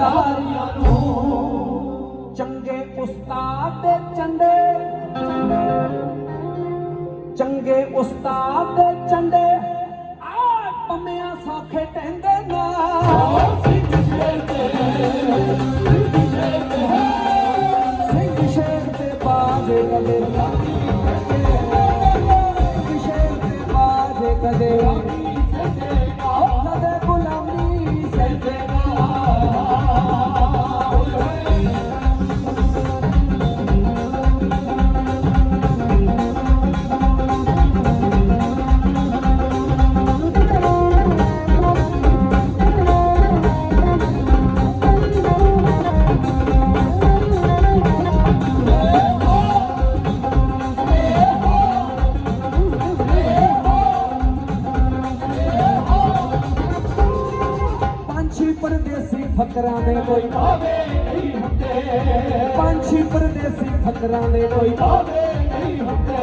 ਖਿਡਾਰੀਆਂ ਨੂੰ ਚੰਗੇ ਉਸਤਾਦ ਦੇ ਚੰਡੇ, ਚੰਗੇ ਉਸਤਾਦ ਦੇ ਚੰਡੇ ਆ ਪੰਮਿਆਂ ਸੌਖੇ ਟੈਂਦੇ ਨਾ ਸਿੰਘ ਸ਼ੇਰ ਤੇ ਬਾਜੇ ਕਦੇ, ਸਿੰਘ ਸ਼ੇਰ ਤੇ ਬਾਜੇ ਕਦੇ। ਪਰਦੇਸੀ ਫਕਰਾਂ ਦੇ ਕੋਈ ਭਾਵੇ ਨਹੀਂ ਹੁੰਦੇ ਪੰਛੀ ਪਰਦੇਸੀ ਫਕਰਾਂ ਦੇ ਕੋਈ ਭਾਵੇ ਨਹੀਂ ਹੁੰਦੇ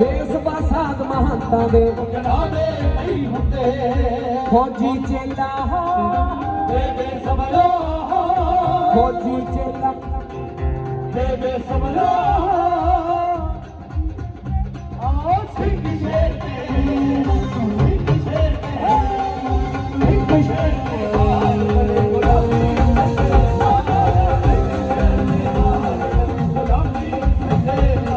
ਦੇਸ ਬਾਸਾਦ ਮਹੰਤਾਂ ਦੇ ਜਨਾਵੇ ਨਹੀਂ ਹੁੰਦੇ ਫੌਜੀ ਚੇਲਾ ਬੇਬੇ ਸਮਲੋ ਫੌਜੀ ਚੇਲਾ ਬੇਬੇ ਸਮਲੋ ਆਓ ਸਿੰਘ ਸ਼ੇਰ ਤੇ ਸਿੰਘ ਸ਼ੇਰ ਤੇ ਸਿੰਘ ਸ਼ੇਰ